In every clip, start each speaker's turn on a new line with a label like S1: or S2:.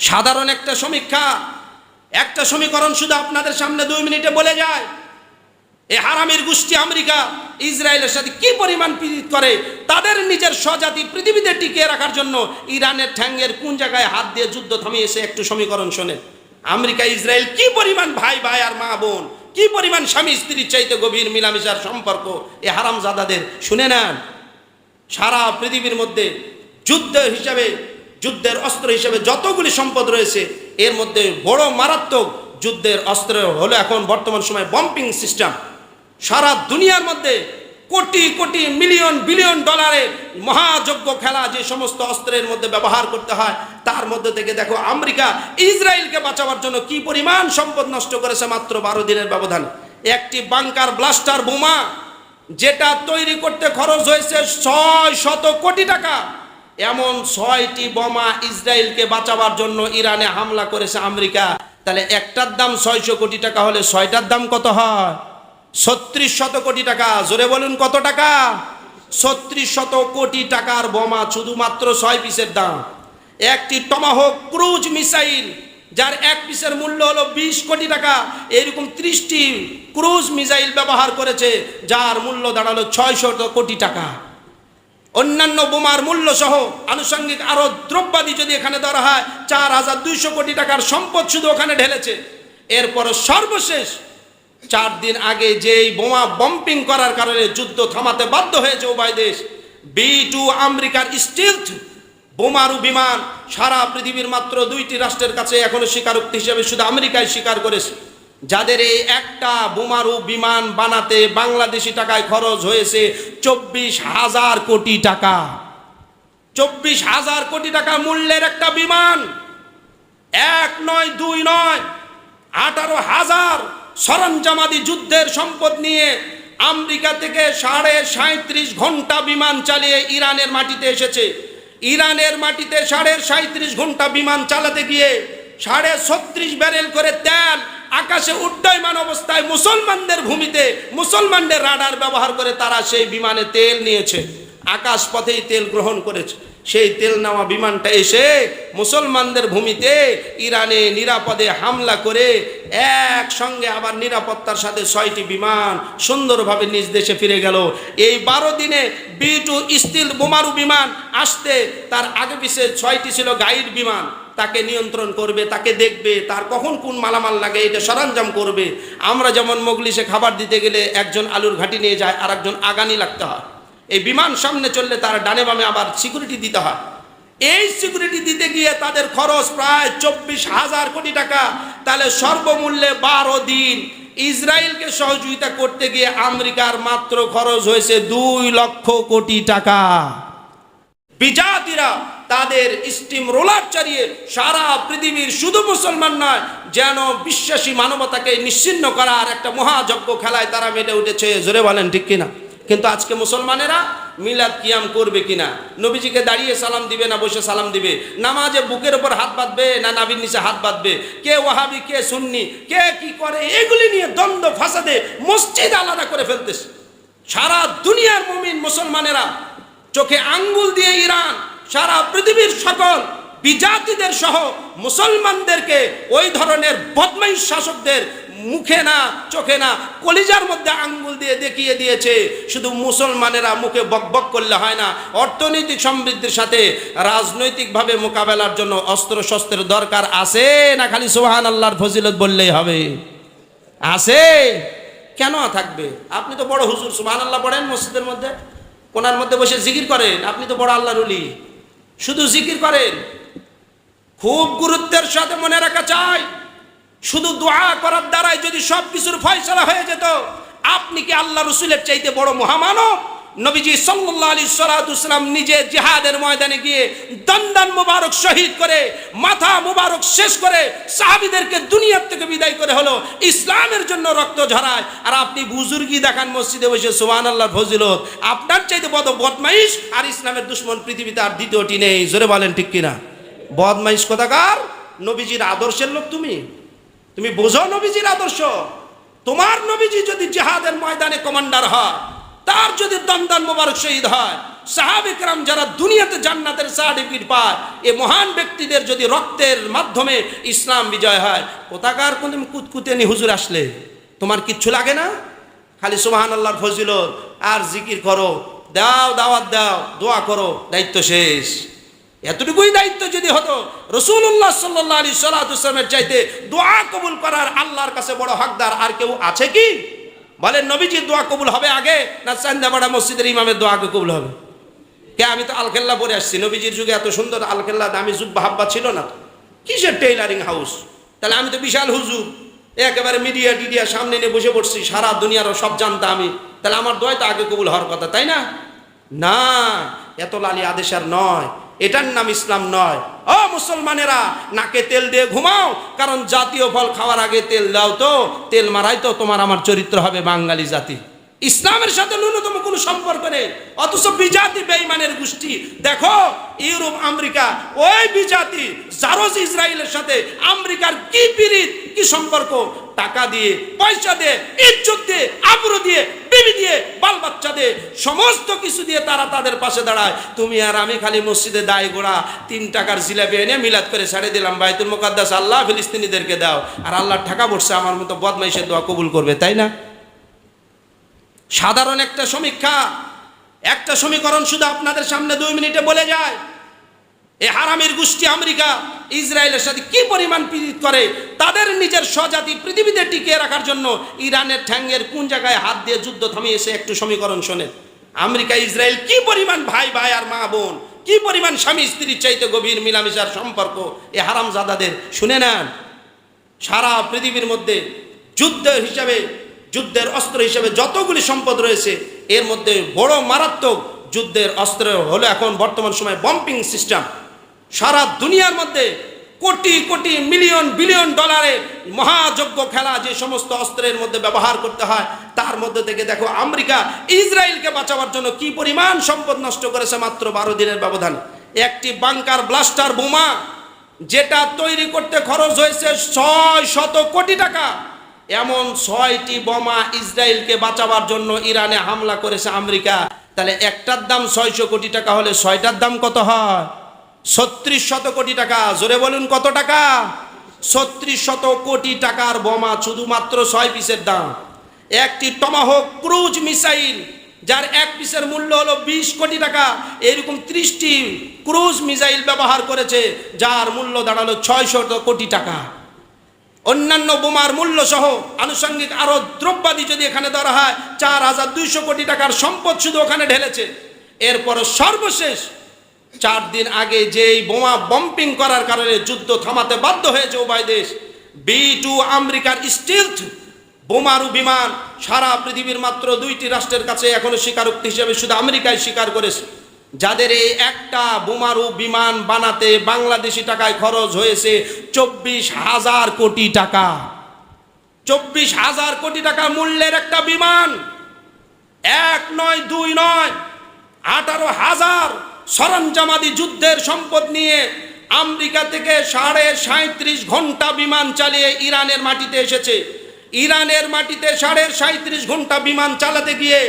S1: সাধারণ একটা সমীক্ষা, একটা সমীকরণ শুধু আপনাদের সামনে দুই মিনিটে বলে যায়। এ হারামির গোষ্ঠী আমেরিকা, ইসরায়েলের সাথে কি পরিমাণ করে? তাদের নিজের স্বজাতি পৃথিবীতে টিকিয়ে রাখার জন্য ইরানের ঠ্যাঙ্গের কোন জায়গায় হাত দিয়ে যুদ্ধ থামিয়েছে একটু সমীকরণ শোনে। আমেরিকা, ইসরায়েল কি পরিমাণ ভাই ভাই আর মা বোন? কি পরিমাণ স্বামী, স্ত্রীর চাইতে গভীর মিলামিশার সম্পর্ক? এ হারাম জাদাদের শুনে নেন। সারা পৃথিবীর মধ্যে যুদ্ধ হিসাবে যুদ্ধের অস্ত্র হিসেবে যতগুলি সম্পদ রয়েছে, এর মধ্যে বড় মারাত্মক যুদ্ধের অস্ত্র হলো এখন বর্তমান সময় বম্পিং সিস্টেম। সারা দুনিয়ার মধ্যে কোটি কোটি মিলিয়ন বিলিয়ন ডলারের মহাযজ্ঞ খেলা যে সমস্ত অস্ত্রের মধ্যে ব্যবহার করতে হয়, তার মধ্যে থেকে দেখো আমেরিকা ইসরায়েলকে বাঁচাবার জন্য কি পরিমাণ সম্পদ নষ্ট করেছে মাত্র বারো দিনের ব্যবধান। একটি বাংকার ব্লাস্টার বোমা, যেটা তৈরি করতে খরচ হয়েছে ছয় শত কোটি টাকা। এমন ছয়টি বোমা ইসরায়েলকে বাঁচাবার জন্য ইরানে হামলা করেছে আমেরিকা, তাহলে একটার দাম ছয়শো কোটি টাকা হলে ছয়টার দাম কত হয়? ছত্রিশ শত কোটি টাকা, জোরে বলুন কত টাকা? ছত্রিশ শত কোটি টাকার বোমা শুধুমাত্র ছয় পিসের দাম। একটি টমাহক ক্রুজ মিসাইল, যার এক পিসের মূল্য হলো বিশ কোটি টাকা, এরকম ত্রিশটি ক্রুজ মিসাইল ব্যবহার করেছে, যার মূল্য দাঁড়াল ছয়শত কোটি টাকা। অন্যান্য বোমার মূল্য সহ আনুষঙ্গিক আরও দ্রব্যাদি যদি এখানে ধরা হয়, চার হাজার দুইশো কোটি টাকার সম্পদ শুধু ওখানে ঢেলেছে। এরপর সর্বশেষ চার দিন আগে যেই বোমা বম্পিং করার কারণে যুদ্ধ থামাতে বাধ্য হয়েছে উভয় দেশ, বি টু আমেরিকার স্টিলথ বোমারু বিমান সারা পৃথিবীর মাত্র দুইটি রাষ্ট্রের কাছে এখনও স্বীকারোক্তি হিসেবে শুধু আমেরিকায় স্বীকার করেছে। যাদের এই একটা বোমারু বিমান বানাতে বাংলাদেশি টাকায় খরচ হয়েছে চব্বিশ হাজার কোটি টাকা। চব্বিশ হাজার কোটি টাকা মূল্যের একটা বিমান। এক নয়, দুই নয়, আঠারো হাজার সরঞ্জামাদি যুদ্ধের সম্পদ নিয়ে আমেরিকা থেকে সাড়ে সাঁত্রিশ ঘণ্টা বিমান চালিয়ে ইরানের মাটিতে এসেছে। ইরানের মাটিতে সাড়ে সাঁত্রিশ ঘণ্টা বিমান চালাতে গিয়ে সাড়ে ছত্রিশ ব্যারেল করে তেল আকাশে উড্ডয়মান অবস্থায় মুসলমানদের ভূমিতে মুসলমানদের রাডার ব্যবহার করে তারা সেই বিমানে তেল নিয়েছে। আকাশ পথেই তেল গ্রহণ করেছে। সেই তেল নেওয়া বিমানটা এসে মুসলমানদের ভূমিতে ইরানে নিরাপদে হামলা করে একসঙ্গে আবার নিরাপত্তার সাথে ছয়টি বিমান সুন্দরভাবে নিজ দেশে ফিরে গেল। এই বারো দিনে বি টু স্টিল বোমারু বিমান আসতে তার আগে পিছে ছয়টি ছিল গাইড বিমান। তাকে নিয়ন্ত্রণ করবে, তাকে দেখবে, তার কখন কোন মালামাল লাগে, এটা সরঞ্জাম করবে। আমরা যেমন মগলিশে খাবার দিতে গেলে একজন আলুর ঘাটি নিয়ে যায় আর একজন আগানি লাগতে হয়। এই বিমান সামনে চললে তার ডানে বামে আবার সিকিউরিটি দিতে হয়। এই সিকিউরিটি দিতে গিয়ে তাদের খরচ প্রায় চব্বিশ হাজার কোটি টাকা। তাহলে সর্বমূল্যে বারো দিন ইসরায়েলকে সহযোগিতা করতে গিয়ে আমেরিকার মাত্র খরচ হয়েছে দুই লক্ষ কোটি টাকা। বিজাতিরা তাদের স্টিম রোলার চালিয়ে সারা পৃথিবীর শুধু মুসলমান নয়, যেন বিশ্বাসী মানবতাকে নিশ্চিন্ন করার একটা মহাযজ্ঞ খেলায় তারা মেটে উঠেছে। জোরে বলেন, ঠিক কিনা? কিন্তু আজকে মুসলমানেরা মিলাদ কিয়াম করবে কিনা? নবীজিকে দাঁড়িয়ে সালাম দিবে না বসে সালাম দিবে? নামাজে বুকের ওপর হাত বাঁধবে না নাবির নিচে হাত বাঁধবে? কে ওয়াহাবি, কে সুন্নি, কে কি করে? এগুলি নিয়ে দ্বন্দ্ব, ফাসাদে মসজিদ আলাদা করে ফেলতেছে। সারা দুনিয়ার মুমিন মুসলমানেরা চোখে আঙ্গুল দিয়ে ইরান সারা পৃথিবীর সকল বিজাতিদের সহ মুসলমানদেরকে ওই ধরনের বদমাইশ শাসকদের মুখে না, চোখে না, কলিজার মধ্যে আঙ্গুল দিয়ে দেখিয়ে দিয়েছে। শুধু মুসলমানেরা মুখে বকবক করলে হয় না। অর্থনৈতিক সমৃদ্ধির সাথে রাজনৈতিকভাবে মোকাবেলার জন্য অস্ত্র শস্ত্রের দরকার আছে না খালি সোহান আল্লাহর ফজিলত বললেই হবে? আছে। কেন থাকবে? আপনি তো বড় হুজুর সুবহান আল্লাহ পড়েন মসজিদের মধ্যে? কোনার মধ্যে বসে জিকির করেন? আপনি তো বড় আল্লাহর উলি শুধু জিকির করেন। খুব গুরুত্বের সাথে মনে রাখা চাই। শুধু দোয়া করার দ্বারাই যদি সব কিছুর ফয়সলা হয়ে যেত, আপনি কি আল্লাহ রসুলের চাইতে বড় মহামানব? নবীজি সাল্লাহ আলী সালাতাম নিজে জেহাদের ময়দানে গিয়ে দন্দান মুবারক শহীদ করে, মাথা মুবারক শেষ করে সাহাবিদেরকে দুনিয়ার থেকে বিদায় করে হলো, ইসলামের জন্য রক্ত ঝরায়। আর আপনি বুজুর্গি দেখান মসজিদে বসে সোহান আল্লাহর ফজিলত। আপনার চাইতে বদ বদমাইশ আর ইসলামের দুশ্মন পৃথিবীতে আর দ্বিতীয়টি নেই। জোরে বলেন ঠিক কিনা? বদমাইশ কোথাকার? নবীজির আদর্শের লোক তুমি? তুমি বোঝো নবীজির আদর্শ? তোমার নবীজি যদি জেহাদের ময়দানে কমান্ডার হয় তার যদি দন্দন মোবারক শহীদ হয় সাহাবিকরাম যারা দুনিয়াতে জান্নাতের সার্টিফিকেট পায়, এ মহান ব্যক্তিদের যদি রক্তের মাধ্যমে ইসলাম বিজয় হয়, কোথাকার কোন কুতকুতেনি হুজুর আসলে? তোমার কিচ্ছু লাগে না? খালি সুবাহান আল্লাহর ফজিলত, আর জিকির করো, দাও দাওয়াত দাও, দোয়া করো, দায়িত্ব শেষ। এতটুকুই দায়িত্ব যদি হতো রসুল্লাহ সাল্লাহ আলী সাল্লাহামের চাইতে দোয়া কবুল করার আল্লাহর কাছে বড় হকদার আর কেউ আছে কি? বলেন, নবীজির দোয়া কবুল হবে আগে না চান্দাবাড়া মসজিদের ইমামের দোয়া আগে কবুল হবে? কে, আমি তো আলখেল্লা পরে আসছি। নবীজির যুগে এত সুন্দর আলখেল্লা দামি জুব্বা হাব্বা ছিল না। কিসের টেইলারিং হাউস তাহলে আমি তো বিশাল হুজুর। একেবারে মিডিয়া টিডিয়া সামনে নিয়ে বসে পড়ছি, সারা দুনিয়ারও সব জানতাম আমি। তাহলে আমার দোয় তো আগে কবুল হওয়ার কথা, তাই না? না, এত লালি আদেশ আর নয়। এটার নাম ইসলাম নয়। ও মুসলমানেরা, নাকে তেল দিয়ে ঘুমাও, কারণ জাতীয় ফল খাওয়ার আগে তেল দাও তো, তেল মারাই তো তোমার আমার চরিত্র হবে বাঙালি জাতি। ইসলামের সাথে ন্যূনতম কোনো সম্পর্ক নেই, অথচ বিজাতি বেইমানের গোষ্ঠী। দেখো, ইউরোপ, আমেরিকা, ওই বিজাতি, জারজ ইসরায়েলের সাথে আমেরিকার কি পিরিত কি সম্পর্ক? টাকা দিয়ে, পয়সা দিয়ে, ইজ্জত দিয়ে, আবরু দিয়ে বিবি দিয়ে বাল বাচ্চা দিয়ে সমস্ত কিছু দিয়ে তারা তাদের পাশে দাঁড়ায়। তুমি আর আমি খালি মসজিদে দায় গোড়া, তিন টাকার জিলাপি এনে মিলাদ করে ছেড়ে দিলাম। বাইতুল মুকাদ্দাস আল্লাহ ফিলিস্তিনিদেরকে দাও। আর আল্লাহর ঠাকা পড়ছে আমার মতো বদমাইশের দোয়া কবুল করবে, তাই না? সাধারণ একটা সমীক্ষা, একটা সমীকরণ শুধু আপনাদের সামনে দুই মিনিটে বলে যায়। এ হারামির গোষ্ঠী আমেরিকা, ইসরায়েলের সাথে কি পরিমাণ পীড়িত করে? তাদের নিজের স্বজাতি পৃথিবীতে টিকিয়ে রাখার জন্য ইরানের ঠ্যাঙ্গের কোন জায়গায় হাত দিয়ে যুদ্ধ থামিয়েছে একটু সমীকরণ শোনেন আমেরিকা, ইসরায়েল কি পরিমাণ ভাই ভাই আর মা বোন? কি পরিমাণ স্বামী স্ত্রীর চাইতে গভীর মিলামিশার সম্পর্ক? এ হারামজাদাদের শুনে নেন। সারা পৃথিবীর মধ্যে যুদ্ধ হিসাবে, যুদ্ধের অস্ত্র হিসেবে যতগুলি সম্পদ রয়েছে, এর মধ্যে বড় মারাত্মক যুদ্ধের অস্ত্র হলো এখন বর্তমান সময় বম্পিং সিস্টেম। সারা দুনিয়ার মধ্যে কোটি কোটি, মিলিয়ন, বিলিয়ন ডলারের মহাযজ্ঞ খেলা যে সমস্ত অস্ত্রের মধ্যে ব্যবহার করতে হয়, তার মধ্যে থেকে দেখো আমেরিকা ইসরায়েলকে বাঁচাবার জন্য কি পরিমাণ সম্পদ নষ্ট করেছে মাত্র বারো দিনের ব্যবধান। একটি বাংকার ব্লাস্টার বোমা যেটা তৈরি করতে খরচ হয়েছে ছয় শত কোটি টাকা। এমন ছয়টি বোমা ইসরায়েলকে বাঁচাবার জন্য ইরানে হামলা করেছে আমেরিকা। তাহলে একটার দাম ছয়শো কোটি টাকা হলে ছয়টার দাম কত হয়? ছত্রিশ শত কোটি টাকা। জোরে বলুন কত টাকা? ছত্রিশ শত কোটি টাকার বোমা শুধুমাত্র ছয় পিসের দাম। একটি টমাহক ক্রুজ মিসাইল, যার এক পিসের মূল্য হলো বিশ কোটি টাকা। এরকম ত্রিশটি ক্রুজ মিসাইল ব্যবহার করেছে, যার মূল্য দাঁড়াল ছয়শো কোটি টাকা। অন্যান্য বোমার মূল্য সহ আনুষঙ্গিক আরও দ্রব্যাদি যদি এখানে ধরা হয়, চার হাজার দুইশো কোটি টাকার সম্পদ শুধু ওখানে ঢেলেছে। এরপর সর্বশেষ চার দিন আগে যেই বোমা বম্পিং করার কারণে যুদ্ধ থামাতে বাধ্য হয়েছে উভয় দেশ বি টু আমেরিকার স্টিলথ বোমারু বিমান সারা পৃথিবীর মাত্র দুইটি রাষ্ট্রের কাছে এখনও স্বীকারোক্তি হিসেবে শুধু আমেরিকায় স্বীকার করেছে। যাদের এই একটা বোমারু বিমান বানাতে বাংলাদেশি টাকায় খরচ হয়েছে চব্বিশ হাজার কোটি টাকা। চব্বিশ হাজার কোটি টাকা মূল্যের একটা বিমান। এক নয়, দুই নয়, আঠারো হাজার সরঞ্জামাদি যুদ্ধের সম্পদ নিয়ে আমেরিকা থেকে সাড়ে সাঁত্রিশ ঘণ্টা বিমান চালিয়ে ইরানের মাটিতে এসেছে। ইরানের মাটিতে সাড়ে সাঁত্রিশ ঘণ্টা বিমান চালাতে গিয়ে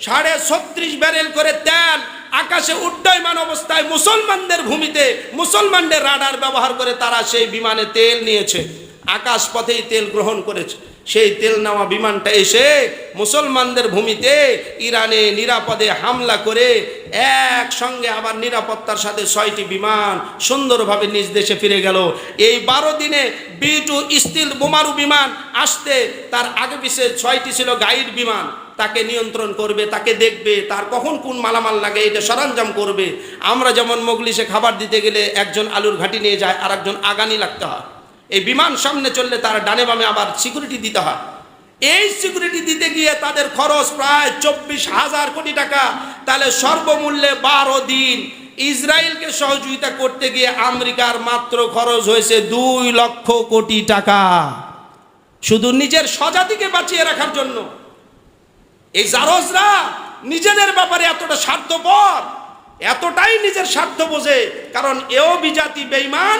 S1: সাড়ে ছত্রিশ ব্যারেল করে তেল, আকাশে উড্ডয়মান অবস্থায় মুসলমানদের ভূমিতে মুসলমানদের রাডার ব্যবহার করে তারা সেই বিমানে তেল নিয়েছে। আকাশ পথেই তেল গ্রহণ করেছে। সেই তেল নেওয়া বিমানটা এসে মুসলমানদের ভূমিতে ইরানে নিরাপদে হামলা করে একসঙ্গে আবার নিরাপত্তার সাথে ছয়টি বিমান সুন্দরভাবে নিজ দেশে ফিরে গেল। এই বারো দিনে বি টু স্টিল বোমারু বিমান আসতে তার আগে পিছে ছয়টি ছিল গাইড বিমান। তাকে নিয়ন্ত্রণ করবে, তাকে দেখবে, তার কখন কোন মালামাল লাগে এটা সরঞ্জাম করবে। আমরা যেমন মগলিশে খাবার দিতে গেলে একজন আলুর ঘাটি নিয়ে যায় আর একজন আগানি লাগতে হয়। এই বিমান সামনে চললে তার ডানে বামে আবার সিকিউরিটি দিতে হয়। এই সিকিউরিটি দিতে গিয়ে তাদের খরচ প্রায় চব্বিশ হাজার কোটি টাকা। তাহলে সর্বমূল্যে বারো দিন ইসরায়েলকে সহযোগিতা করতে গিয়ে আমেরিকার মাত্র খরচ হয়েছে দুই লক্ষ কোটি টাকা। শুধু নিজের স্বজাতিকে বাঁচিয়ে রাখার জন্য। এই জারজরা নিজেদের ব্যাপারে এতটা স্বার্থপর, এতটাই নিজের স্বার্থ বোঝে, কারণ এও বিজাতি বেইমান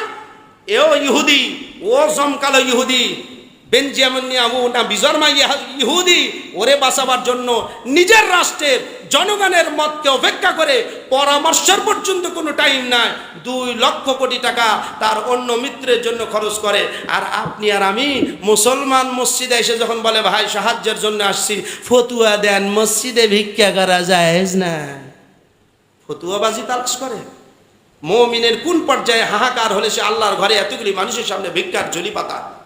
S1: এও ইহুদি, ও জমকালো ইহুদি। বেঞ্জামিন নিয়াহু না বিজর্মা ইহা- ইহুদি। ওরে বাঁচাবার জন্য নিজের রাষ্ট্রের জনগণের মতকে অপেক্ষা করে পরামর্শের পর্যন্ত কোনো টাইম নাই। দুই লক্ষ কোটি টাকা তার অন্য মিত্রের জন্য খরচ করে। আর আপনি আর আমি মুসলমান মসজিদে এসে যখন বলে, ভাই, সাহায্যের জন্য আসছি, ফতুয়া দেন, মসজিদে ভিক্ষা করা যায় না। ফতুয়াবাজি তালাশ করে। মমিনের কোন পর্যায়ে হাহাকার হলে সে আল্লাহর ঘরে এতগুলি মানুষের সামনে ভিক্ষার ঝুলি পাতা